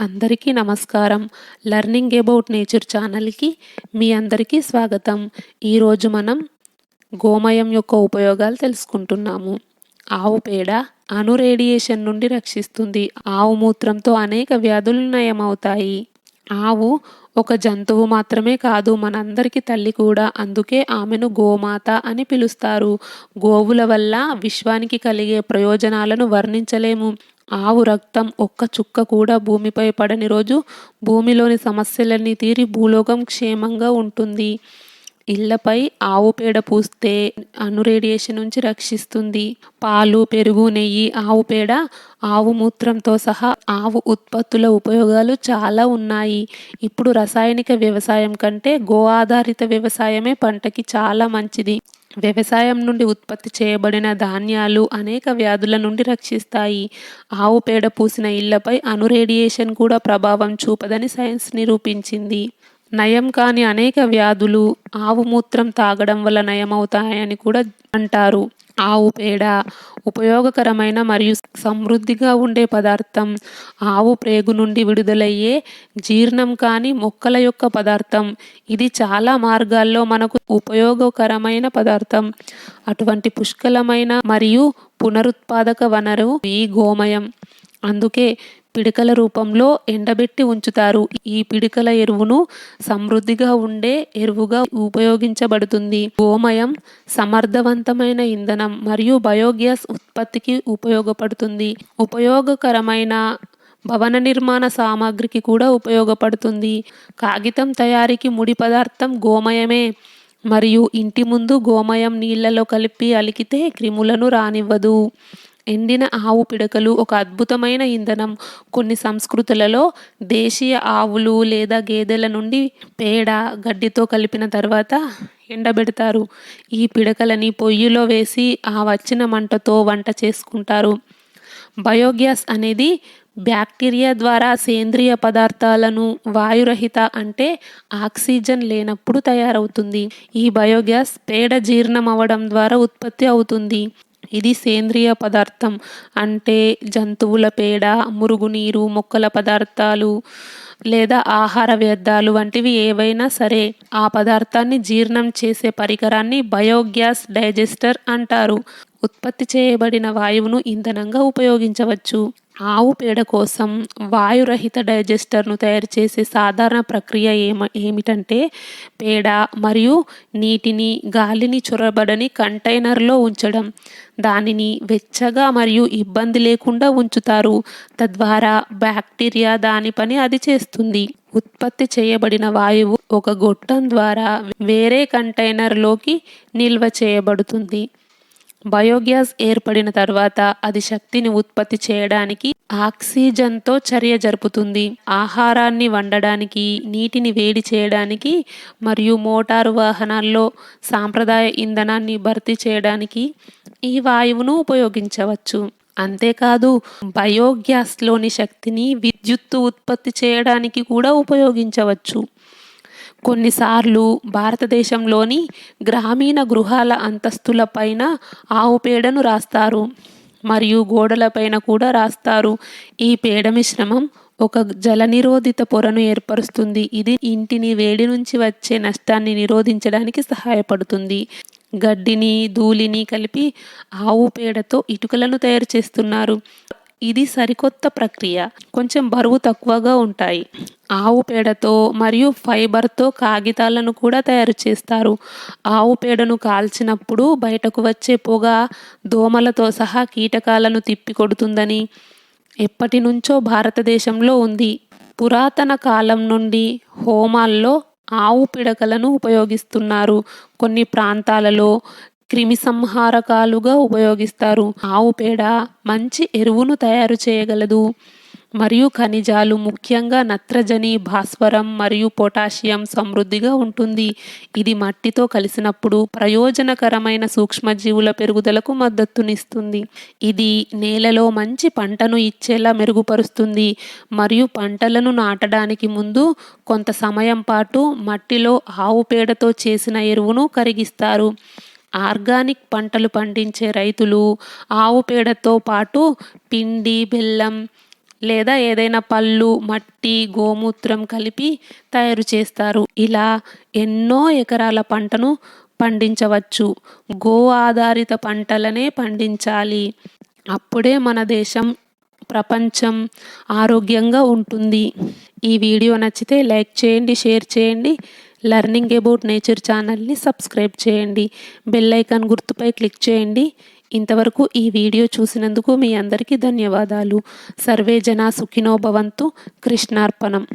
అందరికీ నమస్కారం. Learning about nature ఛానల్కి మీ అందరికీ స్వాగతం. ఈరోజు మనం గోమయం యొక్క ఉపయోగాలు తెలుసుకుంటున్నాము. ఆవు పేడ అణు రేడియేషన్ నుండి రక్షిస్తుంది. ఆవు మూత్రంతో అనేక వ్యాధులు నయమవుతాయి. ఆవు ఒక జంతువు మాత్రమే కాదు మనందరికీ తల్లి కూడా. అందుకే ఆమెను గోమాత అని పిలుస్తారు. గోవుల వల్ల విశ్వానికి కలిగే ప్రయోజనాలను వర్ణించలేము. ఆవు రక్తం ఒక్క చుక్క కూడా భూమిపై పడని రోజు భూమిలోని సమస్యలన్నీ తీరి భూలోకం క్షేమంగా ఉంటుంది. ఇళ్ళపై ఆవు పేడ పూస్తే అణు రేడియేషన్ నుంచి రక్షిస్తుంది. పాలు పెరుగు నెయ్యి ఆవు పేడ ఆవు మూత్రంతో సహా ఆవు ఉత్పత్తుల ఉపయోగాలు చాలా ఉన్నాయి. ఇప్పుడు రసాయనిక వ్యవసాయం కంటే గో ఆధారిత వ్యవసాయమే పంటకి చాలా మంచిది. వ్యవసాయం నుండి ఉత్పత్తి చేయబడిన ధాన్యాలు అనేక వ్యాధుల నుండి రక్షిస్తాయి. ఆవు పేడ పూసిన ఇళ్ళపై అణు రేడియేషన్ కూడా ప్రభావం చూపదని సైన్స్ నిరూపించింది. నయం కాని అనేక వ్యాధులు ఆవు మూత్రం తాగడం వల్ల నయమవుతాయని కూడా అంటారు. ఆవు పేడ ఉపయోగకరమైన మరియు సమృద్ధిగా ఉండే పదార్థం. ఆవు ప్రేగు నుండి విడుదలయ్యే జీర్ణం కాని మొక్కల యొక్క పదార్థం. ఇది చాలా మార్గాల్లో మనకు ఉపయోగకరమైన పదార్థం. అటువంటి పుష్కలమైన మరియు పునరుత్పాదక వనరు ఈ గోమయం. అందుకే పిడికల రూపంలో ఎండబెట్టి ఉంచుతారు. ఈ పిడికల ఎరువును సమృద్ధిగా ఉండే ఎరువుగా ఉపయోగించబడుతుంది. గోమయం సమర్థవంతమైన ఇంధనం మరియు బయోగ్యాస్ ఉత్పత్తికి ఉపయోగపడుతుంది. ఉపయోగకరమైన భవన నిర్మాణ సామాగ్రికి కూడా ఉపయోగపడుతుంది. కాగితం తయారీకి ముడి పదార్థం గోమయమే. మరియు ఇంటి ముందు గోమయం నీళ్ళలో కలిపి అలికితే క్రిములను రానివ్వదు. ఎండిన ఆవు పిడకలు ఒక అద్భుతమైన ఇంధనం. కొన్ని సంస్కృతులలో దేశీయ ఆవులు లేదా గేదెల నుండి పేడ గడ్డితో కలిపిన తర్వాత ఎండబెడతారు. ఈ పిడకలని పొయ్యిలో వేసి ఆ వచ్చిన మంటతో వంట చేసుకుంటారు. బయోగ్యాస్ అనేది బ్యాక్టీరియా ద్వారా సేంద్రియ పదార్థాలను వాయురహిత అంటే ఆక్సిజన్ లేనప్పుడు తయారవుతుంది. ఈ బయోగ్యాస్ పేడ జీర్ణం అవ్వడం ద్వారా ఉత్పత్తి అవుతుంది. ఇది సేంద్రియ పదార్థం అంటే జంతువుల పేడ మురుగునీరు మొక్కల పదార్థాలు లేదా ఆహార వ్యర్థాలు వంటివి ఏవైనా సరే ఆ పదార్థాన్ని జీర్ణం చేసే పరికరాన్ని బయోగ్యాస్ డైజెస్టర్ అంటారు. ఉత్పత్తి చేయబడిన వాయువును ఇంధనంగా ఉపయోగించవచ్చు. ఆవు పేడ కోసం వాయురహిత డైజెస్టర్ను తయారు చేసే సాధారణ ప్రక్రియ ఏమ ఏమిటంటే పేడ మరియు నీటిని గాలిని చొరబడని కంటైనర్లో ఉంచడం. దానిని వెచ్చగా మరియు ఇబ్బంది లేకుండా ఉంచుతారు. తద్వారా బ్యాక్టీరియా దాని పని అది చేస్తుంది. ఉత్పత్తి చేయబడిన వాయువు ఒక గొట్టం ద్వారా వేరే కంటైనర్లోకి నిల్వ చేయబడుతుంది. బయోగ్యాస్ ఏర్పడిన తర్వాత అది శక్తిని ఉత్పత్తి చేయడానికి ఆక్సిజన్తో చర్య జరుపుతుంది. ఆహారాన్ని వండడానికి నీటిని వేడి చేయడానికి మరియు మోటారు వాహనాల్లో సాంప్రదాయ ఇంధనాన్ని భర్తీ చేయడానికి ఈ వాయువును ఉపయోగించవచ్చు. అంతేకాదు బయోగ్యాస్లోని శక్తిని విద్యుత్తు ఉత్పత్తి చేయడానికి కూడా ఉపయోగించవచ్చు. కొన్నిసార్లు భారతదేశంలోని గ్రామీణ గృహాల అంతస్తుల పైన ఆవు పేడను రాస్తారు మరియు గోడలపైన కూడా రాస్తారు. ఈ పేడ మిశ్రమం ఒక జలనిరోధిత పొరను ఏర్పరుస్తుంది. ఇది ఇంటిని వేడి నుంచి వచ్చే నష్టాన్ని నిరోధించడానికి సహాయపడుతుంది. గడ్డిని ధూళిని కలిపి ఆవు పేడతో ఇటుకలను తయారు చేస్తున్నారు. ఇది సరికొత్త ప్రక్రియ. కొంచెం బరువు తక్కువగా ఉంటాయి. ఆవు పేడతో మరియు ఫైబర్తో కాగితాలను కూడా తయారు చేస్తారు. ఆవు పేడను కాల్చినప్పుడు బయటకు వచ్చే పొగ దోమలతో సహా కీటకాలను తిప్పికొడుతుందని ఎప్పటి నుంచో భారతదేశంలో ఉంది. పురాతన కాలం నుండి హోమాల్లో ఆవు పిడకలను ఉపయోగిస్తున్నారు. కొన్ని ప్రాంతాలలో క్రిమిసంహారకాలుగా ఉపయోగిస్తారు. ఆవు పేడ మంచి ఎరువును తయారు చేయగలదు. మరియు ఖనిజాలు ముఖ్యంగా నత్రజని భాస్వరం మరియు పొటాషియం సమృద్ధిగా ఉంటుంది. ఇది మట్టితో కలిసినప్పుడు ప్రయోజనకరమైన సూక్ష్మజీవుల పెరుగుదలకు మద్దతునిస్తుంది. ఇది నేలలో మంచి పంటను ఇచ్చేలా మెరుగుపరుస్తుంది. మరియు పంటలను నాటడానికి ముందు కొంత సమయం పాటు మట్టిలో ఆవు పేడతో చేసిన ఎరువును కరిగిస్తారు. ఆర్గానిక్ పంటలు పండించే రైతులు ఆవు పేడతో పాటు పిండి బెల్లం లేదా ఏదైనా పళ్ళు మట్టి గోమూత్రం కలిపి తయారు చేస్తారు. ఇలా ఎన్నో ఎకరాల పంటను పండించవచ్చు. గో ఆధారిత పంటలనే పండించాలి. అప్పుడే మన దేశం ప్రపంచం ఆరోగ్యంగా ఉంటుంది. ఈ వీడియో నచ్చితే లైక్ చేయండి షేర్ చేయండి. లెర్నింగ్ అబౌట్ నేచర్ ఛానల్ని సబ్స్క్రైబ్ చేయండి. బెల్ ఐకాన్ గుర్తుపై క్లిక్ చేయండి. ఇంతవరకు ఈ వీడియో చూసినందుకు మీ అందరికీ ధన్యవాదాలు. సర్వే జనా సుఖినో భవంతు. కృష్ణార్పణం.